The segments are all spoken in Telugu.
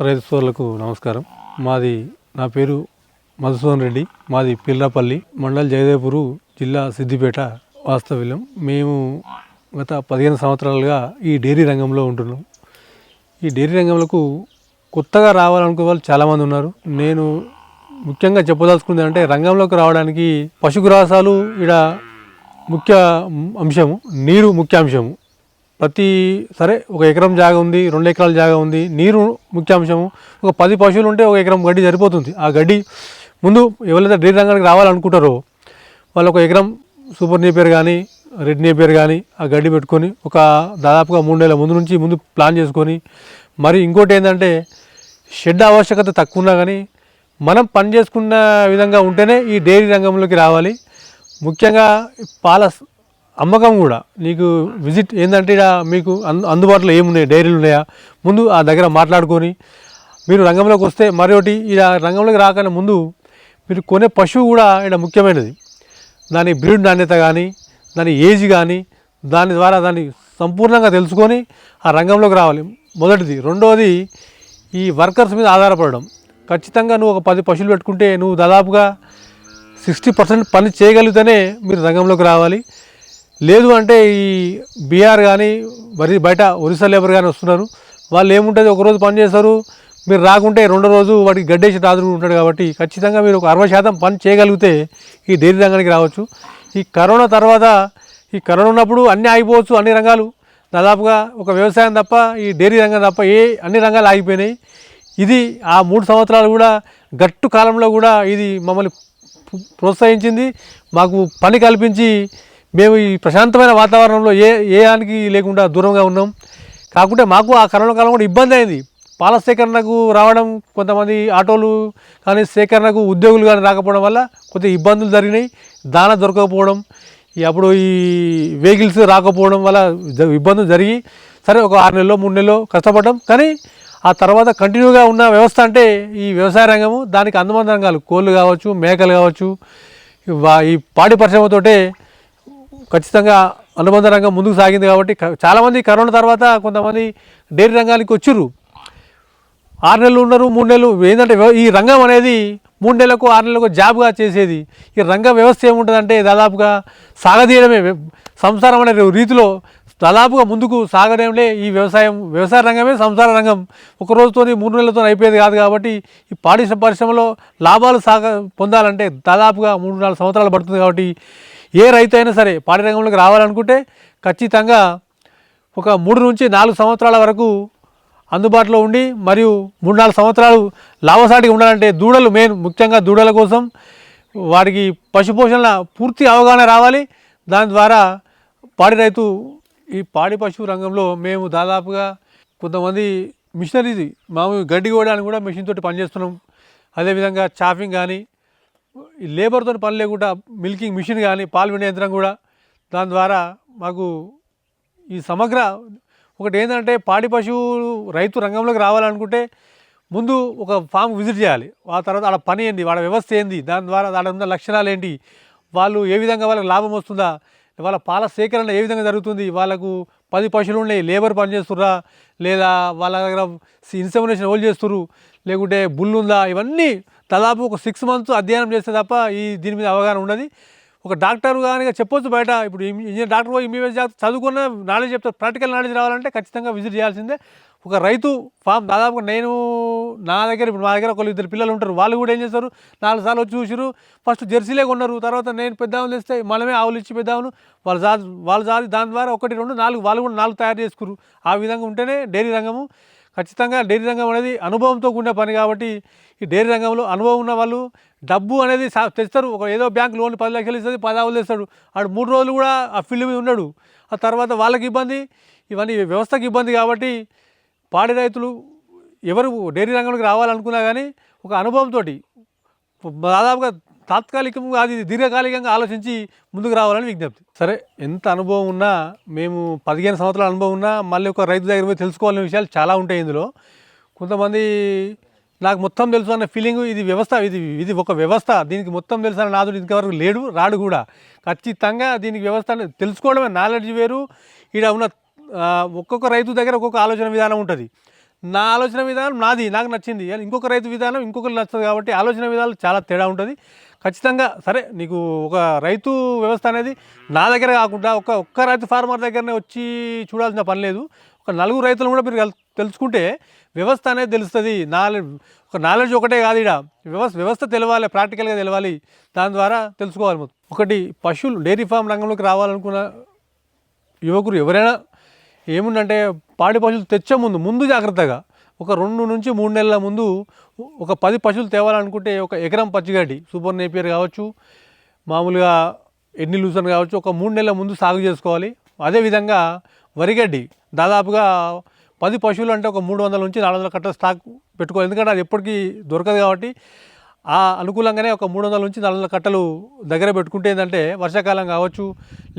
రైతు సోదరులకు నమస్కారం. మాది నా పేరు మధుసూదన్ రెడ్డి. మాది పిల్లపల్లి మండల్ జయదేపురు జిల్లా సిద్దిపేట వాస్తవ్యం మేము గత పదిహేను సంవత్సరాలుగా ఈ డైరీ రంగంలో ఉంటున్నాం. ఈ డైరీ రంగంలోకి కొత్తగా రావాలనుకునే వాళ్ళు చాలామంది ఉన్నారు. నేను ముఖ్యంగా చెప్పదలుచుకుంది అంటే రంగంలోకి రావడానికి పశుగ్రాసాలు ఇక్కడ ముఖ్య అంశము నీరు ముఖ్య అంశము. ప్రతి సరే ఒక ఎకరం జాగా ఉంది రెండు ఎకరాల జాగా ఉంది నీరు ముఖ్యాంశము. ఒక పది పశువులు ఉంటే ఒక ఎకరం గడ్డి సరిపోతుంది. ఆ గడ్డి ముందు ఎవరైతే డైరీ రంగానికి రావాలనుకుంటారో వాళ్ళు ఒక ఎకరం సూపర్ నేపేర్ కానీ రెడ్ నేపేర్ కానీ ఆ గడ్డి పెట్టుకొని ఒక దాదాపుగా మూడు నెలల ముందు నుంచి ముందు ప్లాన్ చేసుకొని మరి ఇంకోటి ఏంటంటే షెడ్ ఆవశ్యకత తక్కువ ఉన్నా కానీ మనం పని చేసుకున్న విధంగా ఉంటేనే ఈ డైరీ రంగంలోకి రావాలి. ముఖ్యంగా పాల అమ్మకం కూడా. నీకు విజిట్ ఏంటంటే ఇక్కడ మీకు అందు అందుబాటులో ఏమున్నాయి? డైరీలు ఉన్నాయా? ముందు ఆ దగ్గర మాట్లాడుకొని మీరు రంగంలోకి వస్తే మరొకటి ఇలా రంగంలోకి రాకనే ముందు మీరు కొనే పశువు కూడా ఇక్కడ ముఖ్యమైనది. దాని బ్రీడ్ నాణ్యత కానీ దాని ఏజ్ కానీ దాని ద్వారా దాన్ని సంపూర్ణంగా తెలుసుకొని ఆ రంగంలోకి రావాలి. మొదటిది. రెండవది ఈ వర్కర్స్ మీద ఆధారపడడం. ఖచ్చితంగా నువ్వు ఒక పది పశువులు పెట్టుకుంటే నువ్వు దాదాపుగా సిక్స్టీ పర్సెంట్ పని చేయగలిగితేనే మీరు రంగంలోకి రావాలి. లేదు అంటే ఈ బీహార్ కానీ మరి బయట ఒరిస్సా లేబర్ కానీ వస్తున్నారు. వాళ్ళు ఏముంటుంది? ఒకరోజు పని చేస్తారు. మీరు రాకుంటే రెండో రోజు వాడికి గడ్డేసి రాదు ఉంటాడు కాబట్టి ఖచ్చితంగా మీరు ఒక అరవై శాతం పని చేయగలిగితే ఈ డైరీ రంగానికి రావచ్చు. ఈ కరోనా తర్వాత ఈ కరోనా ఉన్నప్పుడు అన్నీ ఆగిపోవచ్చు అన్ని రంగాలు. దాదాపుగా ఒక వ్యవసాయం తప్ప ఈ డైరీ రంగం తప్ప ఏ అన్ని రంగాలు ఆగిపోయినాయి. ఇది ఆ మూడు సంవత్సరాలు కూడా గట్టు కాలంలో కూడా ఇది మమ్మల్ని ప్రోత్సహించింది. మాకు పని కల్పించి మేము ఈ ప్రశాంతమైన వాతావరణంలో ఏ ఏ ఆనికి లేకుండా దూరంగా ఉన్నాం. కాకుంటే మాకు ఆ కరోనా కాలం కూడా ఇబ్బంది అయింది. పాల సేకరణకు రావడం కొంతమంది ఆటోలు కానీ సేకరణకు ఉద్యోగులు కానీ రాకపోవడం వల్ల కొద్దిగా ఇబ్బందులు జరిగినాయి. దాన దొరకకపోవడం అప్పుడు ఈ వెహికల్స్ రాకపోవడం వల్ల ఇబ్బందులు జరిగి సరే ఒక ఆరు నెలలో మూడు నెలలో కష్టపడ్డాం. కానీ ఆ తర్వాత కంటిన్యూగా ఉన్న వ్యవస్థ అంటే ఈ వ్యవసాయ రంగము దానికి అందమైన రంగాలు కోళ్ళు కావచ్చు మేకలు కావచ్చు ఈ పాడి పరిశ్రమతోటే ఖచ్చితంగా అనుబంధ రంగం ముందుకు సాగింది కాబట్టి చాలామంది కరోనా తర్వాత కొంతమంది డైరీ రంగానికి వచ్చిర్రు. ఆరు నెలలు ఉన్నారు మూడు నెలలు. ఏంటంటే ఈ రంగం అనేది మూడు నెలలకు ఆరు నెలలకు జాబ్గా చేసేది. ఈ రంగ వ్యవస్థ ఏముంటుందంటే దాదాపుగా సాగదీయడమే. సంసారం అనే రీతిలో దాదాపుగా ముందుకు సాగడంలే ఈ వ్యవసాయం. వ్యవసాయ రంగమే సంసార రంగం. ఒక రోజుతోని మూడు నెలలతో అయిపోయేది కాదు కాబట్టి ఈ పాడి పరిశ్రమలో లాభాలు సాగ పొందాలంటే దాదాపుగా మూడు నాలుగు సంవత్సరాలు పడుతుంది కాబట్టి ఏ రైతు అయినా సరే పాడి రంగంలోకి రావాలనుకుంటే ఖచ్చితంగా ఒక మూడు నుంచి నాలుగు సంవత్సరాల వరకు అందుబాటులో ఉండి మరియు మూడు నాలుగు సంవత్సరాలు లాభసాటిగా ఉండాలంటే దూడలు మెయిన్ ముఖ్యంగా దూడల కోసం వారికి పశుపోషణ పూర్తి అవగాహన రావాలి. దాని ద్వారా పాడి రైతు ఈ పాడి పశువు రంగంలో మేము దాదాపుగా కొంతమంది మిషనరీ మామూలు గడ్డి కోయడానికి కూడా మిషన్ తోటి పనిచేస్తున్నాం. అదేవిధంగా చాఫింగ్ కానీ లేబర్తో పని లేకుండా మిల్కింగ్ మిషన్ కానీ పాలు వినే యంత్రం కూడా దాని ద్వారా మాకు ఈ సమగ్ర ఒకటి ఏంటంటే పాడి పశువులు రైతు రంగంలోకి రావాలనుకుంటే ముందు ఒక ఫామ్ విజిట్ చేయాలి. ఆ తర్వాత ఆడ పని ఏంటి వాళ్ళ వ్యవస్థ ఏంది దాని ద్వారా దాని ఉన్న లక్షణాలు ఏంటి వాళ్ళు ఏ విధంగా వాళ్ళకి లాభం వస్తుందా వాళ్ళ పాల సేకరణ ఏ విధంగా జరుగుతుంది వాళ్ళకు పది పశువులు ఉన్నాయి లేబర్ పని చేస్తుర్రా లేదా వాళ్ళ దగ్గర ఇన్సమినేషన్ హోల్డ్ చేస్తుర్రు లేకుంటే బుల్ ఉందా ఇవన్నీ దాదాపు ఒక సిక్స్ మంత్స్ అధ్యయనం చేస్తే తప్ప ఈ దీని మీద అవగాహన ఉండదు. ఒక డాక్టర్ కానీ చెప్పొచ్చు బయట ఇప్పుడు ఇంజనీర్ డాక్టర్ పోయి ఎంబీబీఎస్ చదువుకున్న నాలెడ్జ్ చెప్తారు. ప్రాక్టికల్ నాలెడ్జ్ రావాలంటే ఖచ్చితంగా విజిట్ చేయాల్సిందే. ఒక రైతు ఫామ్ దాదాపు నేను నా దగ్గర ఇప్పుడు మా దగ్గర ఒకళ్ళు ఇద్దరు పిల్లలు ఉంటారు. వాళ్ళు కూడా ఏం చేస్తారు? నాలుగు సార్లు వచ్చి చూసిరు ఫస్ట్ జెర్సీలే కొన్నారు. తర్వాత నేను పెద్దామని తెస్తే మనమే ఆవులు ఇచ్చి పెద్దామను. వాళ్ళు జా వాళ్ళు జాది దాని ద్వారా ఒకటి రెండు నాలుగు వాళ్ళు కూడా నాలుగు తయారు చేసుకురు ఆ విధంగా ఉంటేనే డైరీ రంగము ఖచ్చితంగా డైరీ రంగం అనేది అనుభవంతో కూడిన పని కాబట్టి ఈ డైరీ రంగంలో అనుభవం ఉన్న వాళ్ళు డబ్బు అనేది సా- తెస్తారు. ఒక ఏదో బ్యాంక్ లోన్ పది లక్షలు ఇస్తుంది పదావులు తెస్తాడు. ఆడు మూడు రోజులు కూడా ఆ ఫీల్డ్ మీద ఉన్నాడు. ఆ తర్వాత వాళ్ళకి ఇబ్బంది ఇవన్నీ వ్యవస్థకి ఇబ్బంది కాబట్టి పాడి రైతులు ఎవరు డైరీ రంగంలోకి రావాలనుకున్నా కానీ ఒక అనుభవంతో దాదాపుగా తాత్కాలికంగా అది దీర్ఘకాలికంగా ఆలోచించి ముందుకు రావాలని విజ్ఞప్తి. సరే ఎంత అనుభవం ఉన్నా మేము పదిహేను సంవత్సరాల అనుభవం ఉన్నా మళ్ళీ ఒక రైతు దగ్గర పోయి తెలుసుకోవాలనే విషయాలు చాలా ఉంటాయి ఇందులో. కొంతమంది నాకు మొత్తం తెలుసు అన్న ఫీలింగ్ ఇది వ్యవస్థ ఇది ఇది ఒక వ్యవస్థ. దీనికి మొత్తం తెలుసు అన్న నాదుడు ఇంతవరకు లేడు రాడు కూడా. ఖచ్చితంగా దీనికి వ్యవస్థ అనేది తెలుసుకోవడమే నాలెడ్జ్ వేరు. ఇక్కడ ఉన్న ఒక్కొక్క రైతు దగ్గర ఒక్కొక్క ఆలోచన విధానం ఉంటుంది. నా ఆలోచన విధానం నాది నాకు నచ్చింది. ఇంకొక రైతు విధానం ఇంకొకరు నచ్చదు కాబట్టి ఆలోచన విధానం చాలా తేడా ఉంటుంది. ఖచ్చితంగా సరే నీకు ఒక రైతు వ్యవస్థ అనేది నా దగ్గర కాకుండా ఒక ఒక్క రైతు ఫార్మర్ దగ్గరనే వచ్చి చూడాల్సిన పని లేదు. ఒక నలుగురు రైతులు కూడా మీరు తెలుసుకుంటే వ్యవస్థ అనేది తెలుస్తుంది. నాలెడ్జ్ ఒక నాలెడ్జ్ ఒకటే కాదు ఇక్కడ వ్యవస్థ వ్యవస్థ తెలవాలి ప్రాక్టికల్గా తెలవాలి. దాని ద్వారా తెలుసుకోవాలి మొత్తం. ఒకటి పశువులు డైరీ ఫామ్ రంగంలోకి రావాలనుకున్న యువకులు ఎవరైనా ఏముందంటే పాడి పశువులు తెచ్చే ముందు ముందు జాగ్రత్తగా ఒక రెండు నుంచి మూడు నెలల ముందు ఒక పది పశువులు తేవాలనుకుంటే ఒక ఎకరం పచ్చిగడ్డి సూపర్ నేపియర్ కావచ్చు మామూలుగా ఎన్ని లూసన్ కావచ్చు ఒక మూడు నెలల ముందు సాగు చేసుకోవాలి. అదేవిధంగా వరిగడ్డి దాదాపుగా పది పశువులు అంటే ఒక మూడు వందల నుంచి నాలుగు వందల కట్ట స్టాక్ పెట్టుకోవాలి. ఎందుకంటే అది ఎప్పటికీ దొరకదు కాబట్టి ఆ అనుకూలంగానే ఒక మూడు వందల నుంచి నాలుగు వందల కట్టలు దగ్గర పెట్టుకుంటే ఏంటంటే వర్షాకాలం కావచ్చు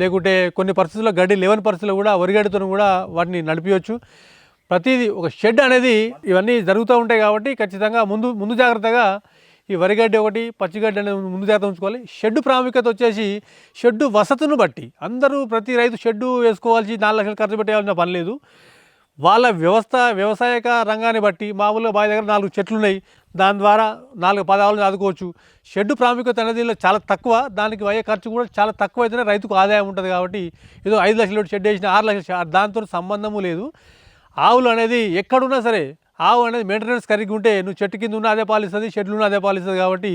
లేకుంటే కొన్ని పరిస్థితుల్లో గడ్డి లేవని పరిస్థితుల్లో కూడా వరిగడ్డితో కూడా వాటిని నడిపించవచ్చు ప్రతిదీ ఒక షెడ్ అనేది ఇవన్నీ జరుగుతూ ఉంటాయి కాబట్టి ఖచ్చితంగా ముందు ముందు జాగ్రత్తగా ఈ వరిగడ్డి ఒకటి పచ్చిగడ్డి అనేది ముందు జాగ్రత్త ఉంచుకోవాలి. షెడ్డు ప్రాముఖ్యత వచ్చేసి షెడ్డు వసతును బట్టి అందరూ ప్రతి రైతు షెడ్డు వేసుకోవాల్సి నాలుగు లక్షలు ఖర్చు పెట్టేయాల్సిన పని లేదు. వాళ్ళ వ్యవస్థ వ్యవసాయక రంగాన్ని బట్టి మామూలుగా బావి దగ్గర నాలుగు చెట్లు ఉన్నాయి దాని ద్వారా నాలుగు పదాలను ఆదుకోవచ్చు. షెడ్ ప్రాముఖ్యత అనేది చాలా తక్కువ. దానికి అయ్యే ఖర్చు కూడా చాలా తక్కువ అయితేనే రైతుకు ఆదాయం ఉంటుంది కాబట్టి ఏదో ఐదు లక్షలు షెడ్ వేసిన ఆరు లక్షలు దాంతో సంబంధము లేదు. ఆవులు అనేది ఎక్కడున్నా సరే ఆవు అనేది మెయింటెనెన్స్ కరిగి ఉంటే నువ్వు చెట్టు కింద ఉన్న అదే పాలిస్తుంది షెడ్లు ఉన్న అదే పాలిస్తుంది కాబట్టి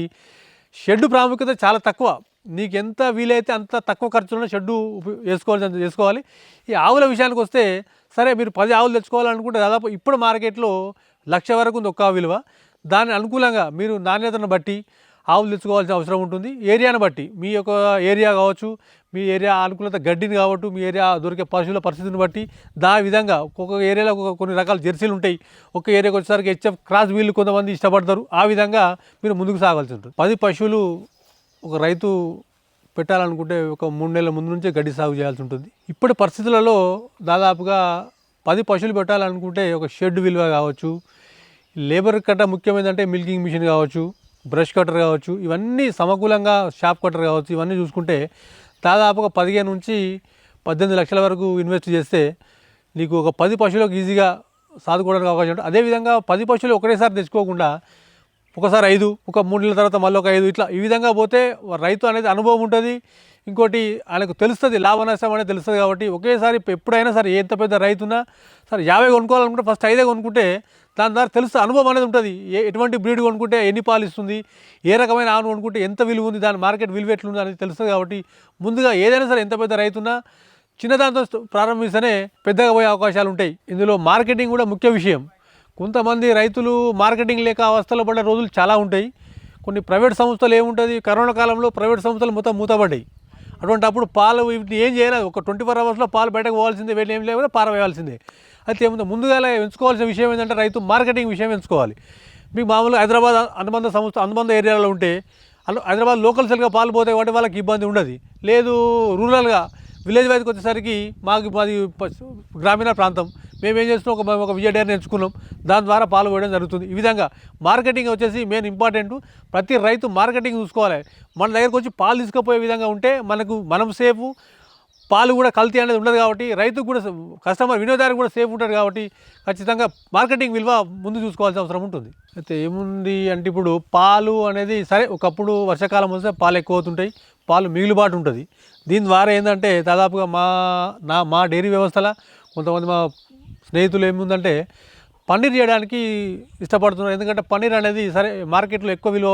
షెడ్ ప్రాముఖ్యత చాలా తక్కువ. నీకు ఎంత వీలైతే అంత తక్కువ ఖర్చులో షెడ్డు ఉప- వేసుకోవాలి. ఈ ఆవుల విషయానికి వస్తే సరే మీరు పది ఆవులు తెచ్చుకోవాలనుకుంటే దాదాపు ఇప్పుడు మార్కెట్లో లక్ష వరకు ఉంది ఒక్క విలువ. దాని అనుకూలంగా మీరు నాణ్యతను బట్టి ఆవులు తెచ్చుకోవాల్సిన అవసరం ఉంటుంది. ఏరియాను బట్టి మీ యొక్క ఏరియా కావచ్చు మీ ఏరియా అనుకూలత గడ్డిని కావచ్చు మీ ఏరియా దొరికే పశువుల పరిస్థితిని బట్టి దా విధంగా ఒక్కొక్క ఏరియాలో ఒక్కొక్క కొన్ని రకాల జెర్సీలు ఉంటాయి. ఒక ఏరియాకి వచ్చేసరికి హెచ్ఎఫ్ క్రాస్ వీళ్ళు కొంతమంది ఇష్టపడతారు. ఆ విధంగా మీరు ముందుకు సాగాల్సి ఉంటుంది. పది పశువులు ఒక రైతు పెట్టాలనుకుంటే ఒక మూడు నెలల ముందు నుంచే గడ్డి సాగు చేయాల్సి ఉంటుంది. ఇప్పటి పరిస్థితులలో దాదాపుగా పది పశువులు పెట్టాలనుకుంటే ఒక షెడ్ విలువ కావచ్చు లేబర్ కట్ట ముఖ్యమైనదంటే మిల్కింగ్ మిషన్ కావచ్చు బ్రష్ కట్టర్ కావచ్చు ఇవన్నీ సమకూలంగా షాప్ కట్టర్ కావచ్చు ఇవన్నీ చూసుకుంటే దాదాపుగా పదిహేను నుంచి పద్దెనిమిది లక్షల వరకు ఇన్వెస్ట్ చేస్తే నీకు ఒక పది పశువులకు ఈజీగా సాదుకోవడానికి అవకాశం ఉంటుంది. అదేవిధంగా పది పశువులు ఒకటేసారి తెచ్చుకోకుండా ఒకసారి ఐదు ఒక మూడు నెలల తర్వాత మళ్ళీ ఒక ఐదు ఇట్లా ఈ విధంగా పోతే రైతు అనేది అనుభవం ఉంటుంది. ఇంకోటి ఆయనకు తెలుస్తుంది లాభ నష్టం అనేది తెలుస్తుంది కాబట్టి ఒకేసారి ఎప్పుడైనా సరే ఎంత పెద్ద రైతున్నా సరే యాభై కొనుక్కోవాలనుకుంటే ఫస్ట్ ఐదే కొనుక్కుంటే దాని ద్వారా తెలుస్తుంది అనుభవం అనేది ఉంటుంది. ఏ ఎటువంటి బ్రీడ్ కొనుక్కుంటే ఎన్ని పాలు ఇస్తుంది ఏ రకమైన ఆవును కొనుక్కుంటే ఎంత విలువ ఉంది దాని మార్కెట్ విలువ ఎట్లుంది అనేది తెలుస్తుంది కాబట్టి ముందుగా ఏదైనా సరే ఎంత పెద్ద రైతున్నా చిన్నదాంతో ప్రారంభిస్తేనే పెద్దగా పోయే అవకాశాలు ఉంటాయి. ఇందులో మార్కెటింగ్ కూడా ముఖ్య విషయం. కొంతమంది రైతులు మార్కెటింగ్ లేక అవస్థలో పడ్డ రోజులు చాలా ఉంటాయి. కొన్ని ప్రైవేట్ సంస్థలు ఏముంటుంది? కరోనా కాలంలో ప్రైవేట్ సంస్థలు మొత్తం మూతపడ్డాయి. అటువంటి అప్పుడు పాలు వీటిని ఏం చేయాలి ఒక ట్వంటీ ఫోర్ అవర్స్లో పాలు బయటకు పోవాల్సిందే వీళ్ళు ఏం లేకపోతే పారవేయాల్సిందే అయితే ఏముంది? ముందుగా ఎంచుకోవాల్సిన విషయం ఏంటంటే రైతు మార్కెటింగ్ విషయం ఎంచుకోవాలి. మీకు మామూలుగా హైదరాబాద్ అనుబంధ సంస్థ అనుబంధ ఏరియాలో ఉంటే హైదరాబాద్ లోకల్ సెల్గా పాలు పోతాయి కాబట్టి వాళ్ళకి ఇబ్బంది ఉండదు. లేదు రూరల్గా విలేజ్ వైజ్కి వచ్చేసరికి మాకు మాది గ్రామీణ ప్రాంతం. మేము ఏం చేస్తున్నాం? ఒక ఒక విజయ డైరీని ఎంచుకున్నాం దాని ద్వారా పాలు పోయడం జరుగుతుంది. ఈ విధంగా మార్కెటింగ్ వచ్చేసి మెయిన్ ఇంపార్టెంట్. ప్రతి రైతు మార్కెటింగ్ చూసుకోవాలి. మన దగ్గరకు వచ్చి పాలు తీసుకుపోయే విధంగా ఉంటే మనకు మనం సేఫ్ పాలు కూడా కల్తీ అనేది ఉండదు కాబట్టి రైతుకు కూడా కస్టమర్ వినియోగదారు కూడా సేఫ్ ఉంటారు కాబట్టి ఖచ్చితంగా మార్కెటింగ్ విలువ ముందు చూసుకోవాల్సిన అవసరం ఉంటుంది. అయితే ఏముంది అంటే ఇప్పుడు పాలు అనేది సరే ఒకప్పుడు వర్షాకాలం వస్తే పాలు ఎక్కువ అవుతుంటాయి పాలు మిగిలిబాటు ఉంటుంది. దీని ద్వారా ఏంటంటే దాదాపుగా మా నా మా డైరీ వ్యవస్థలో కొంతమంది మా స్నేహితులు ఏముందంటే పన్నీర్ చేయడానికి ఇష్టపడుతున్నారు. ఎందుకంటే పన్నీర్ అనేది సరే మార్కెట్లో ఎక్కువ విలువ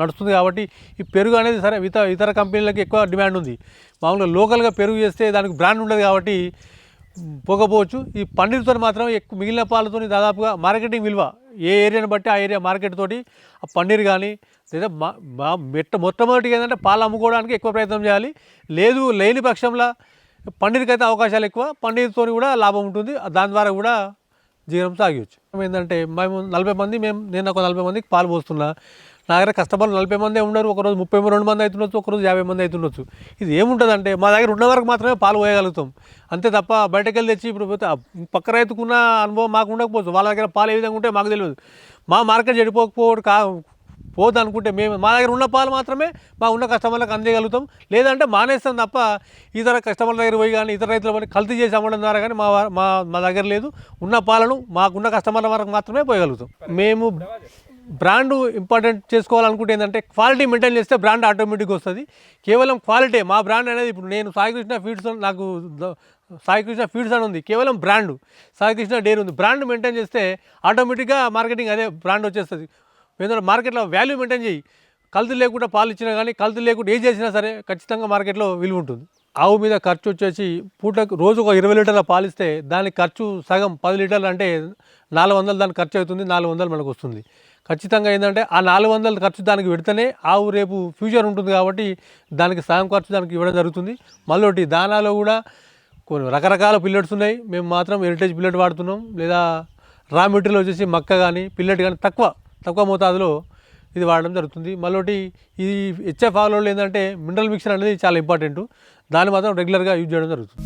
నడుస్తుంది కాబట్టి ఈ పెరుగు అనేది సరే ఇతర ఇతర కంపెనీలకు ఎక్కువ డిమాండ్ ఉంది. మామూలుగా లోకల్గా పెరుగు చేస్తే దానికి బ్రాండ్ ఉండదు కాబట్టి పోకపోవచ్చు. ఈ పన్నీర్తో మాత్రం ఎక్కువ మిగిలిన పాలతో దాదాపుగా మార్కెటింగ్ విలువ ఏ ఏరియాని బట్టి ఆ ఏరియా మార్కెట్ తోటి ఆ పన్నీర్ కానీ లేదా మా మా మెట్ట మొట్టమొదటిగా ఏంటంటే పాలు అమ్ముకోవడానికి ఎక్కువ ప్రయత్నం చేయాలి. లేదు లేని పక్షంలో పన్నీర్కి అయితే అవకాశాలు ఎక్కువ పన్నీర్తో కూడా లాభం ఉంటుంది. దాని ద్వారా కూడా జీవనం సాగించవచ్చు ఏంటంటే మేము నలభై మంది మేము నేను ఒక నలభై మందికి పాలు పోస్తున్నా. నా దగ్గర కస్టమర్లు నలభై మంది ఉండరు ఒకరోజు ముప్పై రెండు మంది అవుతుండొచ్చు ఒకరోజు యాభై మంది అవుతుండొచ్చు ఇది ఏముంటుందంటే మా దగ్గర ఉన్న వరకు మాత్రమే పాలు పోయగలుగుతాం. అంతే తప్ప బయటకు వెళ్ళి తెచ్చి ఇప్పుడు పక్క రైతుకున్న అనుభవం మాకు ఉండకపోవచ్చు. వాళ్ళ దగ్గర పాలు ఏ విధంగా ఉంటే మాకు తెలియదు మా మార్కెట్ చెడిపోకపోవడం కా పోదనుకుంటే మేము మా దగ్గర ఉన్న పాలు మాత్రమే మా ఉన్న కస్టమర్లకు అందజేయగలుగుతాం లేదంటే మానేస్తాం తప్ప ఇతర కస్టమర్ల దగ్గర పోయి కానీ ఇతర రైతుల పని కల్తీ చేసి అమ్మడం ద్వారా కానీ మా మా మా దగ్గర లేదు. ఉన్న పాలను మాకున్న కస్టమర్ల వరకు మాత్రమే పోయగలుగుతాం. మేము బ్రాండ్ ఇంపార్టెంట్ చేసుకోవాలనుకుంటే ఏంటంటే క్వాలిటీ మెయింటైన్ చేస్తే బ్రాండ్ ఆటోమేటిక్గా వస్తుంది. కేవలం క్వాలిటీ మా బ్రాండ్ అనేది ఇప్పుడు నేను సాయికృష్ణ ఫీడ్స్ నాకు సాయికృష్ణ ఫీడ్స్ అని ఉంది. కేవలం బ్రాండ్. సాయికృష్ణ డేర్ ఉంది. బ్రాండ్ మెయింటైన్ చేస్తే ఆటోమేటిక్గా మార్కెటింగ్ అదే బ్రాండ్ వచ్చేస్తుంది. ఎందుకంటే మార్కెట్లో వాల్యూ మెయింటైన్ చేయి. కల్తీ లేకుండా పాలు ఇచ్చినా కానీ కల్తీ లేకుండా ఏం చేసినా సరే ఖచ్చితంగా మార్కెట్లో విలువ ఉంటుంది. ఆవు మీద ఖర్చు వచ్చేసి పూటకు రోజు ఒక ఇరవై లీటర్ల పాలు ఇస్తే ఖర్చు సగం పది లీటర్లు అంటే నాలుగు వందలు దానికి ఖర్చు అవుతుంది నాలుగు వందలు మనకు వస్తుంది. ఖచ్చితంగా ఏంటంటే ఆ నాలుగు వందల ఖర్చు దానికి పెడితేనే ఆవు రేపు ఫ్యూచర్ ఉంటుంది కాబట్టి దానికి సగం ఖర్చు దానికి ఇవ్వడం జరుగుతుంది. మళ్ళీ దానాలో కూడా కొన్ని రకరకాల పిల్లెట్స్ ఉన్నాయి. మేము మాత్రం హెరిటేజ్ పిల్లెట్ వాడుతున్నాం. లేదా రా మెటీరియల్ వచ్చేసి మక్క కానీ పిల్లెట్ కానీ తక్కువ తక్కువ మోతాదులో ఇది వాడడం జరుగుతుంది. మళ్ళీ ఈ హెచ్ఎఫ్ ఫాలో ఏంటంటే మినరల్ మిక్సర్ అనేది చాలా ఇంపార్టెంట్. దాన్ని మాత్రం రెగ్యులర్గా యూజ్ చేయడం జరుగుతుంది.